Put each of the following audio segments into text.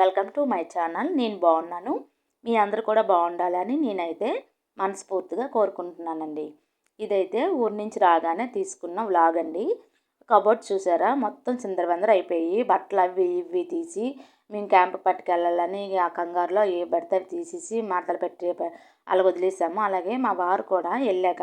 Welcome to my channel నేను బాగున్నాను. మీ అందరు కూడా బాగుండాలని నేనైతే మనస్ఫూర్తిగా కోరుకుంటున్నానండి. ఇదైతే ఊరి నుంచి రాగానే తీసుకున్న వ్లాగ్ అండి. కబోర్డ్ చూసారా? మొత్తం చిందరవందర అయిపోయి బట్టలు అవి ఇవి తీసి మేము క్యాంప్ పట్టుకెళ్ళాలని ఆ కంగారులో ఏ పడితే తీసేసి మడతలు పెట్టి అలా వదిలేసాము. అలాగే మా వారు కూడా వెళ్ళాక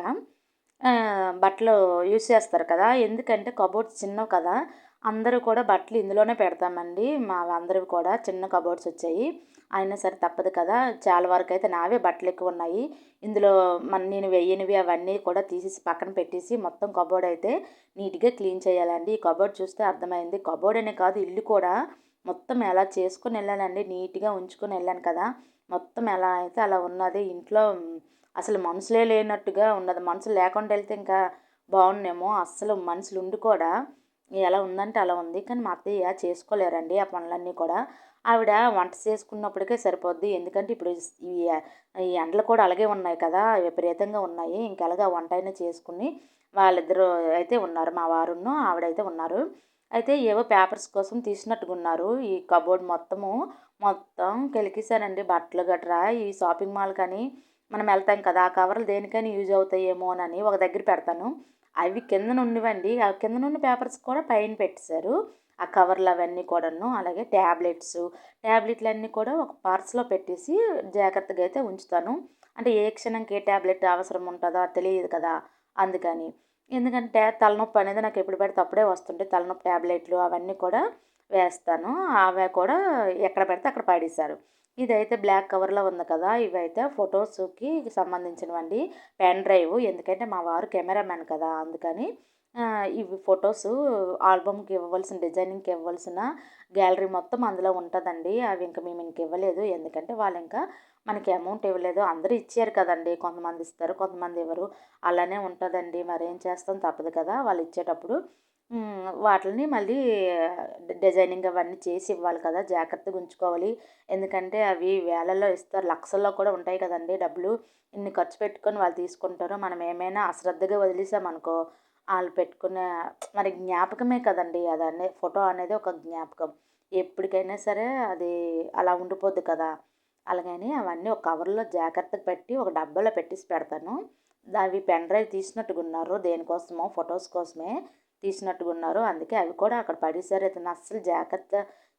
బట్టలు యూస్ చేస్తారు కదా? ఎందుకంటే కబోర్డ్స్ చిన్నవి కదా. అందరూ కూడా బట్టలు ఇందులోనే పెడతామండి. మా అందరివి కూడా చిన్న కబోర్డ్స్ వచ్చాయి. అయినా సరే తప్పదు కదా. చాలా వరకు అయితే నావే బట్టలు ఎక్కువ ఉన్నాయి. ఇందులో మన నేను వెయ్యనివి అవన్నీ కూడా తీసేసి పక్కన పెట్టేసి మొత్తం కబోర్డ్ అయితే నీట్గా క్లీన్ చేయాలండి. ఈ కబోర్డ్ చూస్తే అర్థమైంది. కబోర్డ్ అనే కాదు ఇల్లు కూడా మొత్తం ఎలా చేసుకుని వెళ్ళానండి నీట్గా ఉంచుకొని వెళ్ళాను కదా. మొత్తం ఎలా అయితే అలా ఉన్నది. ఇంట్లో అసలు మనుషులే లేనట్టుగా ఉన్నది. మనుషులు లేకుండా వెళ్తే ఇంకా బాగుండేమో అస్సలు మనుషులు ఉండి కూడా ఎలా ఉందంటే అలా ఉంది. కానీ మా అత్తయ్య చేసుకోలేరండి ఆ పనులన్నీ కూడా. ఆవిడ వంట చేసుకున్నప్పటికే సరిపోద్ది. ఎందుకంటే ఇప్పుడు ఈ ఈ ఎండలు కూడా అలాగే ఉన్నాయి కదా. విపరీతంగా ఉన్నాయి. ఇంకెలాగా వంట అయినా చేసుకుని వాళ్ళిద్దరూ అయితే ఉన్నారు. మా వారును ఆవిడైతే ఉన్నారు. అయితే ఏవో పేపర్స్ కోసం తీసినట్టుగా ఉన్నారు ఈ కబోర్డ్ మొత్తము మొత్తం కెలికిసానండి బట్టలు గట్రా ఈ షాపింగ్ మాల్ కానీ మనం వెళ్తాం కదా. ఆ కవర్లు దేనికైనా యూజ్ అవుతాయేమో అని ఒక దగ్గర పెడతాను. అవి కిందన ఉన్నవండి ఆ కిందన ఉన్న పేపర్స్ కూడా పైన పెట్టేశారు. ఆ కవర్లు అవన్నీ కూడాను అలాగే ట్యాబ్లెట్స్ ట్యాబ్లెట్లు అన్నీ కూడా ఒక పార్స్లో పెట్టేసి జాగ్రత్తగా అయితే ఉంచుతాను. అంటే ఏ క్షణంకి ఏ ట్యాబ్లెట్ అవసరం ఉంటుందో తెలియదు కదా అందుకని. ఎందుకంటే తలనొప్పి అనేది నాకు ఎప్పుడు పెడితే అప్పుడే వస్తుంటే తలనొప్పి ట్యాబ్లెట్లు అవన్నీ కూడా వేస్తాను. అవి కూడా ఎక్కడ పెడితే అక్కడ పడేశారు. ఇదైతే బ్లాక్ కవర్లో ఉంది కదా! ఇవైతే ఫొటోస్కి సంబంధించినవండి. పెన్ డ్రైవ్ ఎందుకంటే మా వారు కెమెరామెన్ కదా! అందుకని ఇవి ఫొటోస్ ఆల్బమ్కి ఇవ్వవలసిన డిజైనింగ్కి ఇవ్వవలసిన గ్యాలరీ మొత్తం అందులో ఉంటుందండి. అవి ఇంకా మేము ఇంక ఇవ్వలేదు. ఎందుకంటే వాళ్ళు ఇంకా మనకి అమౌంట్ ఇవ్వలేదు. అందరూ ఇచ్చారు కదండి. కొంతమంది ఇస్తారు కొంతమంది ఇవ్వరు. అలానే ఉంటుందండి. మరి ఏం చేస్తాం? తప్పదు కదా! వాళ్ళు ఇచ్చేటప్పుడు వాటిని మళ్ళీ డిజైనింగ్ అవన్నీ చేసి ఇవ్వాలి కదా జాగ్రత్తగా ఉంచుకోవాలి. ఎందుకంటే అవి వేలల్లో ఇస్తారు లక్షల్లో కూడా ఉంటాయి కదండి డబ్బులు. ఇన్ని ఖర్చు పెట్టుకొని వాళ్ళు తీసుకుంటారు మనం ఏమైనా అశ్రద్ధగా వదిలేసామనుకో వాళ్ళు పెట్టుకునే మరి జ్ఞాపకమే కదండి అది ఫోటో అనేది ఒక జ్ఞాపకం. ఎప్పటికైనా సరే అది అలా ఉండిపోద్ది కదా. అలాగని అవన్నీ ఒక కవర్లో జాగ్రత్తగా పెట్టి ఒక డబ్బాలో పెట్టేసి పెడతాను. అవి పెన్ డ్రైవ్ తీసినట్టుగా ఉన్నారు దేనికోసమో ఫొటోస్ కోసమే. తీసినట్టుగా ఉన్నారు అందుకే అవి కూడా అక్కడ పడేసారు అయితే అస్సలు జాగ్రత్త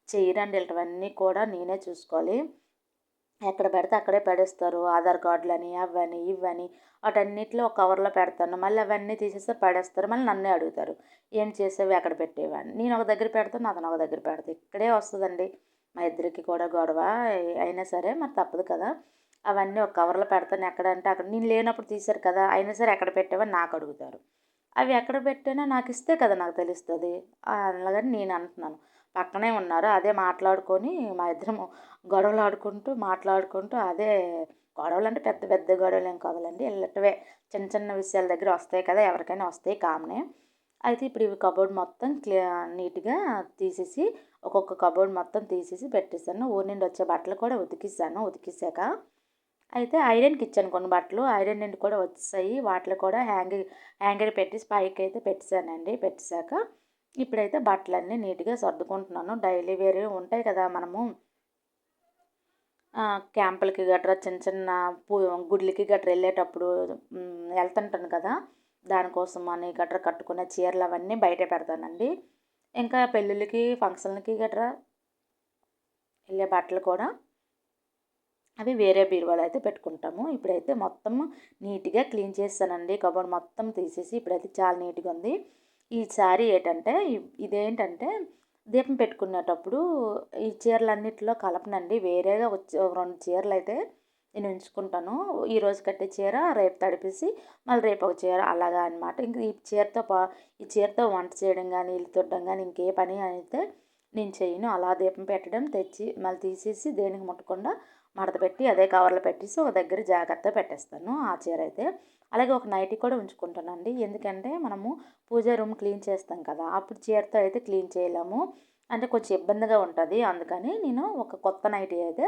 చేయరండి ఇలాంటివన్నీ కూడా నేనే చూసుకోవాలి. ఎక్కడ పెడితే అక్కడే పడేస్తారు. ఆధార్ కార్డులని అవని ఇవని వాటన్నిటిలో ఒక కవర్లో పెడతాను. మళ్ళీ అవన్నీ తీసేస్తే పడేస్తారు. మళ్ళీ నన్నే అడుగుతారు. ఏం చేసేవి? ఎక్కడ పెట్టేవాడిని నేను ఒక దగ్గర పెడతాను. అతను ఒక దగ్గర పెడతాను ఇక్కడే వస్తుందండి. మా ఇద్దరికి కూడా గొడవ అయినా సరే మరి తప్పదు కదా. అవన్నీ ఒక కవర్లో పెడతాను. ఎక్కడ అంటే అక్కడ నేను లేనప్పుడు తీశారు కదా. అయినా సరే ఎక్కడ పెట్టావని నాకు అడుగుతారు. అవి ఎక్కడ పెట్టినా నాకు ఇస్తే కదా నాకు తెలుస్తుంది. అలాగని నేను అంటున్నాను. పక్కనే ఉన్నారు అదే మాట్లాడుకొని మా ఇద్దరం గొడవలు ఆడుకుంటూ మాట్లాడుకుంటూ అదే గొడవలు అంటే పెద్ద పెద్ద గొడవలు ఏం కావాలండి ఇల్లటవే చిన్న చిన్న విషయాల దగ్గర వస్తాయి కదా ఎవరికైనా వస్తాయి కామనే. అయితే ఇప్పుడు ఇవి కబోర్డ్ మొత్తం క్లియర్ నీట్గా తీసేసి ఒక్కొక్క కబోర్డ్ మొత్తం తీసేసి పెట్టేసాను ఊరి నుండి వచ్చే బట్టలు కూడా ఉతికిస్తాను. ఉతికిసాక అయితే ఐరన్కి ఇచ్చాను కొన్ని బట్టలు. ఐరన్ నుండి కూడా వచ్చాయి. వాటిలో కూడా హ్యాంగ్ హ్యాంగర్ పెట్టి స్పైక్ అయితే పెట్టేశానండి పెట్టేశాక ఇప్పుడైతే బట్టలన్నీ నీట్గా సర్దుకుంటున్నాను. డైలీ వేరే ఉంటాయి కదా మనము. క్యాంపులకి గట్రా చిన్న చిన్న పూ గుడ్లకి గట్రా వెళ్ళేటప్పుడు వెళ్తుంటాను కదా. దానికోసం అని గట్రా కట్టుకునే చీరలు అవన్నీ బయట పెడతానండి. ఇంకా పెళ్ళిళ్ళకి ఫంక్షన్లకి గట్రా వెళ్ళే బట్టలు కూడా అవి వేరే బీరువాలో అయితే పెట్టుకుంటాము. ఇప్పుడైతే మొత్తం నీట్గా క్లీన్ చేస్తానండి. కబోర్డ్ మొత్తం తీసేసి ఇప్పుడైతే చాలా నీట్గా ఉంది. ఈ శారీ ఏంటంటే ఇదేంటంటే దీపం పెట్టుకునేటప్పుడు ఈ చీరలన్నిటిలో కలపనండి. వేరేగా వచ్చే రెండు చీరలు అయితే నేను ఉంచుకుంటాను. ఈరోజు కట్టే చీర రేపు తడిపేసి మళ్ళీ రేపు ఒక చీర అలాగా అనమాట ఇంక ఈ చీరతో పా ఈ చీరతో వంట చేయడం కానీ ఇల్లు తొట్టడం కానీ ఇంకే పని అయితే నేను చేయను. అలా దీపం పెట్టడం తెచ్చి మళ్ళీ తీసేసి దేనికి ముట్టకుండా మడత పెట్టి అదే కవర్లో పెట్టేసి ఒక దగ్గర జాగ్రత్తగా పెట్టేస్తాను ఆ చీర అయితే. అలాగే ఒక నైటీ కూడా ఉంచుకుంటానండి. ఎందుకంటే మనము పూజ రూమ్ క్లీన్ చేస్తాం కదా అప్పుడు చీరతో అయితే క్లీన్ చేయలేము. అంటే కొంచెం ఇబ్బందిగా ఉంటుంది. అందుకని నేను ఒక కొత్త నైటీ అయితే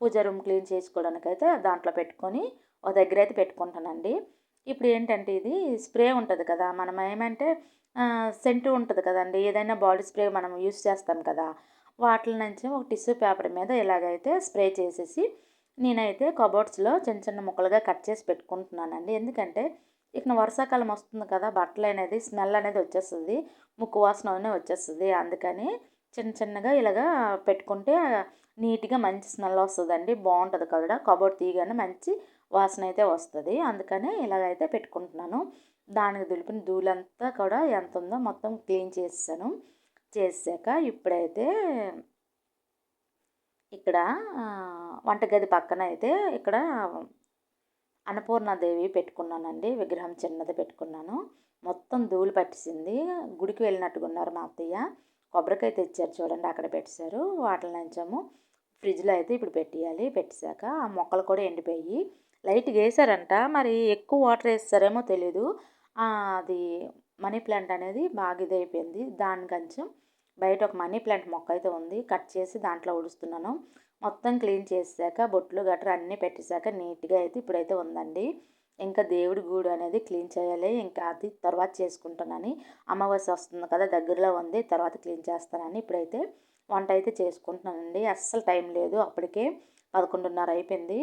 పూజ రూమ్ క్లీన్ చేసుకోవడానికి అయితే దాంట్లో పెట్టుకొని ఒక దగ్గర అయితే పెట్టుకుంటానండి. ఇప్పుడు ఏంటంటే ఇది స్ప్రే ఉంటుంది కదా మనం ఏమంటే సెంటు ఉంటుంది కదండి. ఏదైనా బాడీ స్ప్రే మనం యూస్ చేస్తాం కదా వాటి నుంచి ఒక టిష్యూ పేపర్ మీద ఇలాగైతే స్ప్రే చేసేసి నేనైతే కబోర్డ్స్లో చిన్న చిన్న ముక్కలుగా కట్ చేసి పెట్టుకుంటున్నానండి. ఎందుకంటే ఇక వర్షాకాలం వస్తుంది కదా బట్టలు అనేది స్మెల్ అనేది వచ్చేస్తుంది ముక్కు వాసన అనేది వచ్చేస్తుంది. అందుకని చిన్న చిన్నగా ఇలాగా పెట్టుకుంటే నీట్గా మంచి స్మెల్ వస్తుందండి. బాగుంటుంది కదా కబోర్డ్ తీయగానే మంచి వాసన అయితే వస్తుంది. అందుకని ఇలాగైతే పెట్టుకుంటున్నాను. దానికి దులిపిన ధూళంతా కూడా ఎంత ఉందో మొత్తం క్లీన్ చేసాను చేసాక ఇప్పుడైతే ఇక్కడ వంటగది పక్కన అయితే ఇక్కడ అన్నపూర్ణాదేవి పెట్టుకున్నానండి విగ్రహం చిన్నది పెట్టుకున్నాను. మొత్తం ధూళి పట్టేసింది గుడికి వెళ్ళినట్టుగా ఉన్నారు మా అత్తయ్య. కొబ్బరికాయ తెచ్చారు చూడండి అక్కడ పెట్టేశారు. వాటిని నుంచము ఫ్రిడ్జ్లో అయితే ఇప్పుడు పెట్టేయాలి పెట్టేశాక ఆ మొక్కలు కూడా ఎండిపోయి లైట్గా వేసారంట మరి ఎక్కువ వాటర్ వేస్తారేమో తెలీదు. అది మనీ ప్లాంట్ అనేది బాగా ఇదైపోయింది దాని కొంచెం బయట ఒక మనీ ప్లాంట్ మొక్క అయితే ఉంది. కట్ చేసి దాంట్లో ఉడుస్తున్నాను మొత్తం క్లీన్ చేసాక బొట్లు గట్రా అన్నీ పెట్టేశాక నీట్గా అయితే ఇప్పుడైతే ఉందండి. ఇంకా దేవుడి గూడు అనేది క్లీన్ చేయాలి. ఇంకా అది తర్వాత చేసుకుంటానని అమావాస్య వస్తుంది కదా దగ్గరలో ఉంది. తర్వాత క్లీన్ చేస్తానని ఇప్పుడైతే వంట అయితే చేసుకుంటున్నానండి. అస్సలు టైం లేదు. అప్పటికే పదకొండున్నర అయిపోయింది.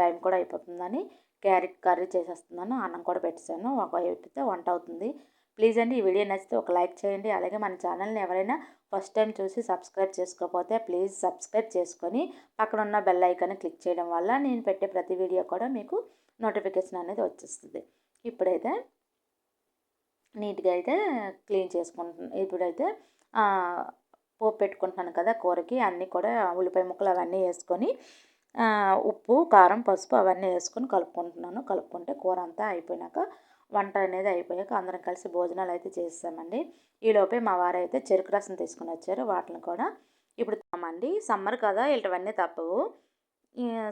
టైం కూడా అయిపోతుందని క్యారెట్ కర్రీ చేసేస్తున్నాను. అన్నం కూడా పెట్టేశాను. ఒక అయిపోతే వంట అవుతుంది. ప్లీజ్ అండి ఈ వీడియో నచ్చితే ఒక లైక్ చేయండి. అలాగే మన ఛానల్ని ఎవరైనా ఫస్ట్ టైం చూసి సబ్స్క్రైబ్ చేసుకోకపోతే ప్లీజ్ సబ్స్క్రైబ్ చేసుకొని పక్కన ఉన్న బెల్ ఐకాన్ని క్లిక్ చేయడం వల్ల నేను పెట్టే ప్రతి వీడియో కూడా మీకు నోటిఫికేషన్ అనేది వచ్చేస్తుంది. ఇప్పుడైతే నీట్గా అయితే క్లీన్ చేసుకుంటున్నాను ఇప్పుడైతే పోపు పెట్టుకుంటున్నాను కదా కూరకి అన్నీ కూడా ఉల్లిపాయ ముక్కలు అవన్నీ వేసుకొని ఉప్పు కారం పసుపు అవన్నీ వేసుకొని కలుపుకుంటున్నాను. కలుపుకుంటే కూర అంతా అయిపోయినాక వంట అనేది అయిపోయాక అందరం కలిసి భోజనాలు అయితే చేసామండి ఈలోపే మా వారు అయితే చెరుకు రసం తీసుకుని వచ్చారు. వాటిని కూడా ఇప్పుడు తామండి సమ్మర్ కదా ఇలాంటివన్నీ తప్పవు.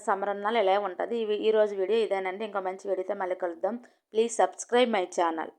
సమ్మర్ అన్నాలు ఇలా ఉంటుంది? ఈరోజు వీడియో ఇదేనండి. ఇంకో మంచి వీడియోతో మళ్ళీ కలుద్దాం. Please subscribe my channel.